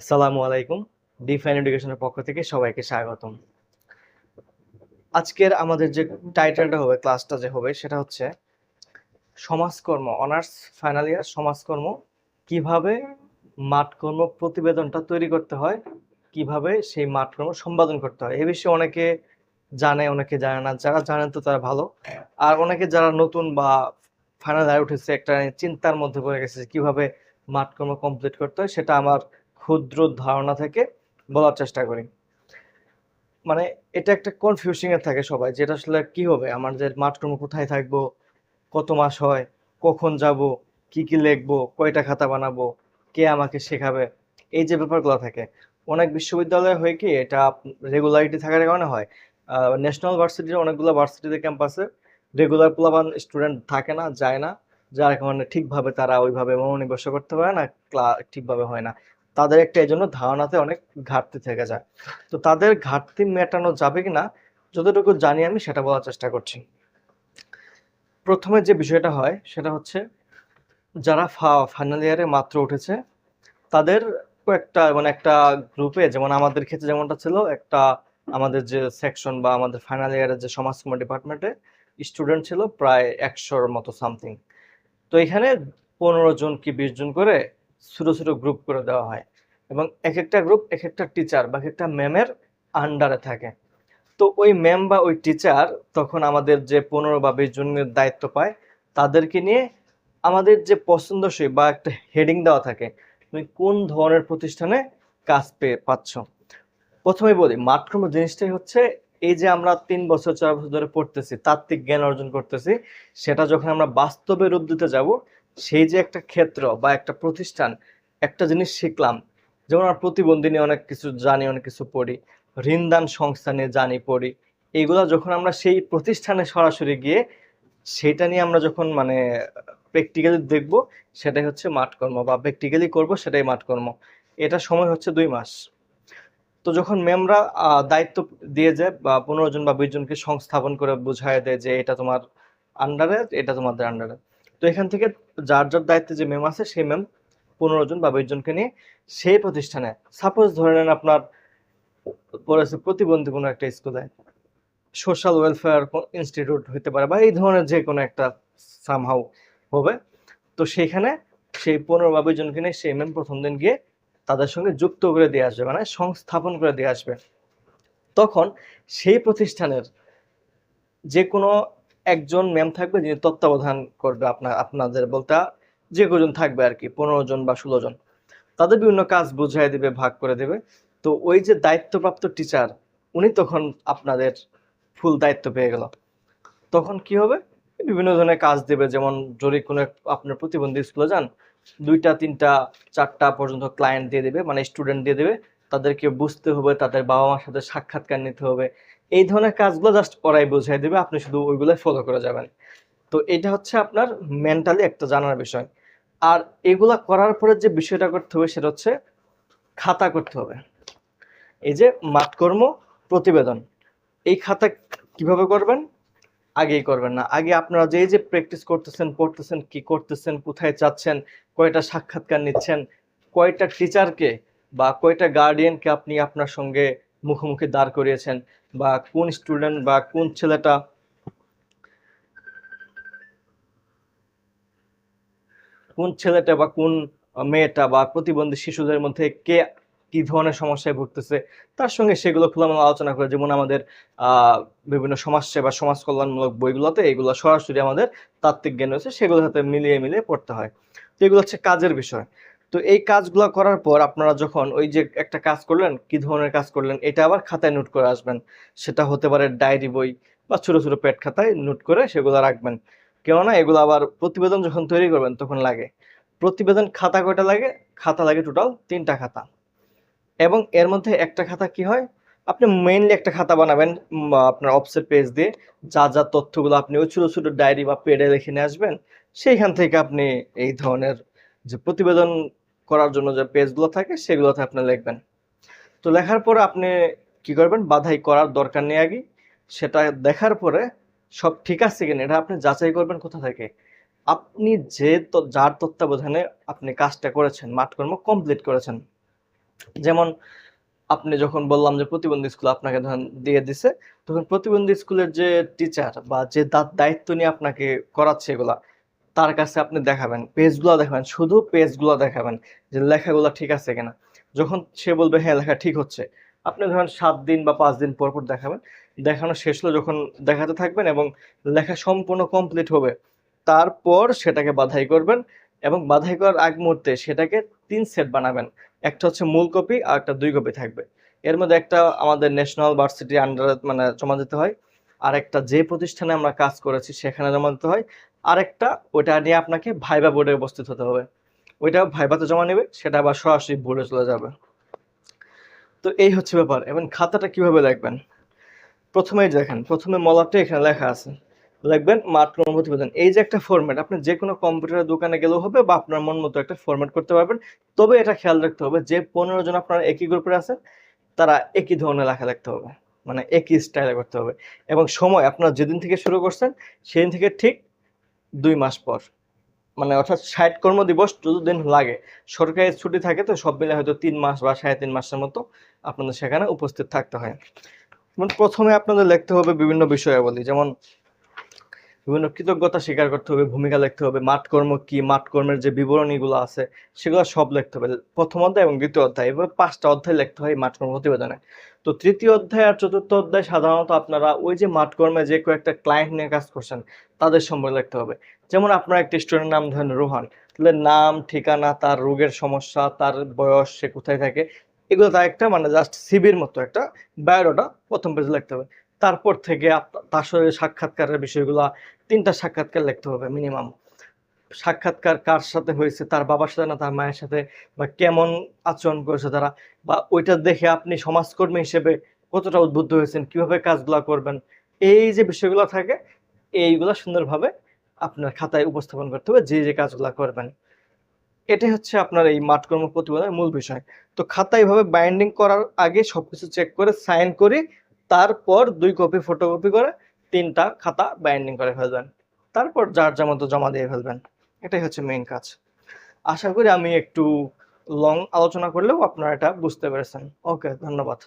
আসসালামু আলাইকুম, ডিফাইন এডুকেশনের পক্ষ থেকে সবাইকে স্বাগতম। আজকের আমাদের যে টাইটেলটা হবে, ক্লাসটা যে হবে, সেটা হচ্ছে সমাজকর্ম, অনার্স ফাইনাল ইয়ার সমাজকর্ম, কীভাবে মাঠকর্ম প্রতিবেদনটা তৈরি করতে হয়, কীভাবে সেই মাঠকর্ম সম্পাদন করতে হয়। এ বিষয়ে অনেকে জানে অনেকে জানে না, যারা জানেন তো তারা ভালো। আর অনেকে যারা নতুন বা ফাইনাল ইয়ার উঠেছে, একটা চিন্তার মধ্যে পড়ে গেছে কীভাবে মাঠকর্ম কমপ্লিট করতে হয়, সেটা আমার ক্ষুদ্র ধারণা থেকে বলার চেষ্টা করি। মানে এটা একটা কনফিউশিং এ থাকে সবাই যেটা আসলে কি হবে? আমার যে মাঠকর্ম কোথায় থাকব? কত মাস হয়? কখন যাব? কি কি লিখব? কয়টা খাতা বানাবো? কে আমাকে শেখাবে? এই যে ব্যাপারগুলো থাকে। অনেক বিশ্ববিদ্যালয় হয় কি, এটা রেগুলারিটি থাকার কারণে হয়। ন্যাশনাল ভার্সিটির অনেকগুলো ভার্সিটিতে ক্যাম্পাসে রেগুলার প্লাবান স্টুডেন্ট থাকে না, যায় না। যার কারণে ঠিকভাবে তারা ওইভাবে মনোনিবেশ করতে পারে না ঠিকভাবে হয় না। তাদের একটা এই জন্য ধারণাতে অনেক ঘাটতি থেকে যায়। তো তাদের ঘাটতি মেটানো যাবে কিনা যতটুকু জানি আমি সেটা বলার চেষ্টা করছি। প্রথমে যে বিষয়টা হয় সেটা হচ্ছে যারা ফাইনাল ইয়ারে মাত্র উঠেছে, তাদের কয়েকটা মানে একটা গ্রুপে যেমন আমাদের ক্ষেত্রে যেমনটা ছিল, একটা আমাদের যে সেকশন বা আমাদের ফাইনাল ইয়ারের যে সমাজকর্ম ডিপার্টমেন্টে স্টুডেন্ট ছিল প্রায় একশোর মতো সামথিং তো এখানে পনেরো জন কি বিশ জন করে ছোট ছোট গ্রুপ করে দেওয়া হয়। এবং এক একটা গ্রুপ এক একটা টিচার বা এক একটা ম্যামের আন্ডারে থাকে। তো ওই ম্যাম বা ওই টিচার তখন আমাদের যে পনেরো বা বিশ জনের দায়িত্ব পায়, তাদেরকে নিয়ে আমাদের যে পছন্দসই বা একটা হেডিং দেওয়া থাকে, তুমি কোন ধরনের প্রতিষ্ঠানে কাজ পেয়ে পাচ্ছ? প্রথমে বলি, মাঠক্রম জিনিসটাই হচ্ছে, এই যে আমরা তিন বছর, চার বছর ধরে পড়তেছি, তাত্ত্বিক জ্ঞান অর্জন করতেছি, সেটা যখন আমরা বাস্তবে রূপ দিতে যাব সেই যে একটা ক্ষেত্র বা একটা প্রতিষ্ঠান, একটা জিনিস শিখলাম। যেমন আমরা প্রতিবন্ধী নিয়ে অনেক কিছু জানি, অনেক কিছু পড়ি। ঋণদান সংস্থা নিয়ে জানি, পড়ি। এইগুলা যখন আমরা সেই প্রতিষ্ঠানে সরাসরি গিয়ে সেটা নিয়ে আমরা যখন মানে প্র্যাকটিক্যালি দেখব, সেটাই হচ্ছে মাঠকর্ম বা প্র্যাকটিক্যালি করব, সেটাই মাঠকর্ম। এটা সময় হচ্ছে দুই মাস। তো যখন ম্যামরা দায়িত্ব দিয়ে যায় বা পনেরো জন বা বিশ জনকে সংস্থাপন করে বুঝায় দেয় যে এটা তোমার আন্ডারে এটা তোমাদের আন্ডারে তো এখান থেকে যার যার দায়িত্বে যে ম্যাম আছে, সেই ম্যাম পনেরো জন বা বিশ জনকে নিয়ে সেই প্রতিষ্ঠানে সাপোজ ধরে নেন আপনার পড়েছে প্রতিবন্ধী কোনো একটা স্কুলে সোশ্যাল ওয়েলফেয়ার ইনস্টিটিউট হতে পারে বা এই ধরনের যে কোনো একটা সামহাউ হবে, তো সেইখানে সেই পনেরো বা বিশ জনকে নিয়ে সেই ম্যাম প্রথম দিন গিয়ে তাদের সঙ্গে যুক্ত করে দিয়ে আসবে মানে সংস্থাপন করে দিয়ে আসবে। তখন সেই প্রতিষ্ঠানের যে কোনো একজন ম্যাম থাকবে যিনি তত্ত্বাবধান করবে আপনার আপনাদের বলতে যে কজন থাকবে আর কি পনেরো জন বা ষোলো জন। তাদের বিভিন্ন কাজ বুঝাই দেবে, ভাগ করে দেবে। তো ওই যে দায়িত্বপ্রাপ্ত টিচার উনি তখন আপনাদের ফুল দায়িত্ব পেয়ে গেল। তখন কি হবে? বিভিন্ন ধরনের কাজ দেবে, যেমন যদি কোনো আপনার প্রতিবন্ধী স্কুলে যান, দুইটা, তিনটা, চারটা পর্যন্ত ক্লায়েন্ট দিয়ে দেবে মানে স্টুডেন্ট দিয়ে দেবে। তাদেরকে বুঝতে হবে, তাদের বাবা মার সাথে সাক্ষাৎকার নিতে হবে। এই ধরনের কাজগুলো জাস্ট ওরাই বুঝাই দেবে, আপনি শুধু ওইগুলো ফলো করে যাবেন। তো এটা হচ্ছে আপনার মেন্টালি একটা জানার বিষয়। আর এগুলা করার পরে যে বিষয়টা করতে হবে সেটা হচ্ছে খাতা করতে হবে। এই যে মাঠকর্ম প্রতিবেদন, এই খাতা কীভাবে করবেন? আগেই করবেন না। আগে আপনারা যে যে প্র্যাকটিস করতেছেন, পড়তেছেন, কি করতেছেন, কোথায় যাচ্ছেন, কয়টা সাক্ষাৎকার নিচ্ছেন, কয়টা টিচারকে বা কয়টা গার্ডিয়ানকে আপনি আপনার সঙ্গে মুখোমুখি দাঁড় করিয়েছেন? বা কোন স্টুডেন্ট বা কোন ছেলেটা? কোন ছেলেটা বা কোন মেয়েটা বা প্রতিবন্ধী শিশুদের মধ্যে কে কি ধরনের সমস্যায় ভুগতেছে? তার সঙ্গে সেগুলো খোলামেলা আলোচনা করে, যেমন আমাদের বিভিন্ন সমাজসেবা সমাজ কল্যাণমূলক বইগুলোতে এগুলো সরাসরি আমাদের তাত্ত্বিক জ্ঞান রয়েছে সেগুলোর সাথে মিলিয়ে মিলিয়ে পড়তে হয়। তো এগুলো হচ্ছে কাজের বিষয়। তো এই কাজগুলো করার পর আপনারা যখন ওই যে একটা কাজ করলেন, কি ধরনের কাজ করলেন, এটা আবার খাতায় নোট করে আসবেন। সেটা হতে পারে ডায়েরি বই বা ছোটো ছোটো পেট খাতায় নোট করে সেগুলো রাখবেন। কেননা এগুলো আবার প্রতিবেদন যখন তৈরি করবেন, তখন লাগে। প্রতিবেদন খাতা কয়টা লাগে? খাতা লাগে টোটাল তিনটা খাতা। এবং এর মধ্যে একটা খাতা কি হয়? আপনি মেইনলি একটা খাতা বানাবেন আপনার অফসেট পেজ দিয়ে। যা যা তথ্যগুলো আপনি ওই ছোটো ছোটো ডায়েরি বা পেডে লিখে নিয়ে আসবেন, সেইখান থেকে আপনি এই ধরনের যে প্রতিবেদন করার জন্য যে পেজগুলো থাকে সেগুলোতে আপনি লিখবেন। তো লেখার পরে আপনি কি করবেন? বাধাই করার দরকার নেই আগে। সেটা দেখার পরে সব ঠিক আছে কিনা এটা আপনি যাচাই করবেন কোথা থেকে। আপনি যে যার তত্ত্বাবধানে আপনি কাজটা করেছেন, মাঠকর্ম কমপ্লিট করেছেন। যেমন আপনি যখন বললাম যে প্রতিবন্ধী স্কুল আপনাকে ধরেন দিয়ে দিছে, তখন প্রতিবন্ধী স্কুলের যে টিচার বা যে দায়িত্ব নিয়ে আপনাকে করাচ্ছে এগুলা তার কাছে আপনি দেখাবেন, পেজগুলো দেখাবেন, শুধু পেজগুলো দেখাবেন যে লেখাগুলো ঠিক আছে কিনা। যখন সে বলবে হ্যাঁ লেখা ঠিক হচ্ছে, আপনি ধরেন সাত দিন বা পাঁচ দিন পর পর দেখাবেন। দেখানো শেষ হলো যখন দেখাতে থাকবেন এবং লেখা সম্পূর্ণ কমপ্লিট হবে, তারপর সেটাকে বাধাই করবেন এবং বাধাই করার আগ মুহূর্তে সেটাকে তিন সেট বানাবেন। একটা হচ্ছে মূল কপি আর একটা দুই কপি থাকবে। এর মধ্যে একটা আমাদের ন্যাশনাল ভার্সিটি আন্ডারে মানে জমা দিতে হয়। আর একটা যে প্রতিষ্ঠানে আমরা কাজ করেছি, সেখানে জমা দিতে হয়। আরেকটা ওটা নিয়ে আপনাকে ভাইবা বোর্ডে উপস্থিত হতে হবে। ওইটা ভাইবাতে জমা নেবে, সেটা আবার সরাসরি বোর্ডে চলে যাবে। তো এই হচ্ছে ব্যাপার। এবং খাতাটা কীভাবে লিখবেন? প্রথমেই দেখেন, প্রথমে মলাপটা এখানে লেখা আছে। লিখবেন মাঠ প্রতিবেদন। এই যে একটা ফরম্যাট আপনি যে কোনো কম্পিউটারের দোকানে গেলেও হবে বা আপনার মন মতো একটা ফরম্যাট করতে পারবেন। তবে এটা খেয়াল রাখতে হবে যে পনেরো জন আপনারা একই গ্রুপে আছেন, তারা একই ধরনের লেখা লিখতে হবে। মানে একই স্টাইলে করতে হবে। এবং সময়, আপনারা যেদিন থেকে শুরু করছেন, সেদিন থেকে ঠিক দুই মাস পর। মানে অর্থাৎ ষাট কর্মদিবস যতদিন লাগে। সরকারি ছুটি থাকে তো সব মিলে হয়তো তিন মাস বা সাড়ে তিন মাসের মতো আপনাদের সেখানে উপস্থিত থাকতে হয়। প্রথমে আপনাদের লিখতে হবে বিভিন্ন বিষয়াবলী। যেমন বিভিন্ন কৃতজ্ঞতা স্বীকার করতে হবে, ভূমিকা লিখতে হবে মাঠ কর্ম কি মাঠ কর্মের যে বিবরণীগুলো আছে, সেগুলো সব লিখতে হবে। প্রথম অধ্যায় এবং দ্বিতীয় অধ্যায়, এভাবে পাঁচটা অধ্যায় লিখতে হয় মাঠ কর্ম প্রতিবেদনে। তো তৃতীয় অধ্যায় আর চতুর্থ অধ্যায় সাধারণত আপনারা ওই যে মাঠ কর্মে যে কয়েকটা ক্লায়েন্ট নিয়ে কাজ করছেন, তাদের সম্পর্কে লিখতে হবে। যেমন আপনার একটি স্টুডেন্ট নাম ধরেন রোহান, তাহলে নাম, ঠিকানা, তার রোগের সমস্যা, তার বয়স, সে কোথায় থাকে, এগুলো তার একটা মানে জাস্ট সিবির মতো একটা বায়োডাটা প্রথম পেজে লিখতে হবে। তারপর থেকে তার সাথে সাক্ষাৎকারের বিষয়গুলা, তিনটা সাক্ষাৎকার লিখতে হবে মিনিমাম সাক্ষাৎকার কার সাথে হয়েছে, তার বাবার সাথে না তার মায়ের সাথে? বা কেমন আচরণ করেছে তারা? বা ওইটা দেখে আপনি সমাজকর্মী হিসেবে কতটা উদ্বুদ্ধ হয়েছেন? কীভাবে কাজগুলা করবেন? এই যে বিষয়গুলো থাকে, এইগুলা সুন্দরভাবে আপনার খাতায় উপস্থাপন করতে হবে, যে যে কাজগুলা করবেন। এটাই হচ্ছে আপনার এই মাঠকর্ম প্রতিবেদনের মূল বিষয়। তো খাতা এইভাবে বাইন্ডিং করার আগে সবকিছু চেক করে সাইন করে তারপর দুই কপি ফটোকপি করে তিনটা খাতা বাইন্ডিং করে ফেলবেন। তারপর যার যা মতো জমা দিয়ে ফেলবেন। এটাই হচ্ছে মেইন কাজ। আশা করি আমি একটু লং আলোচনা করলেও আপনারা এটা বুঝতে পেরেছেন। ওকে ধন্যবাদ।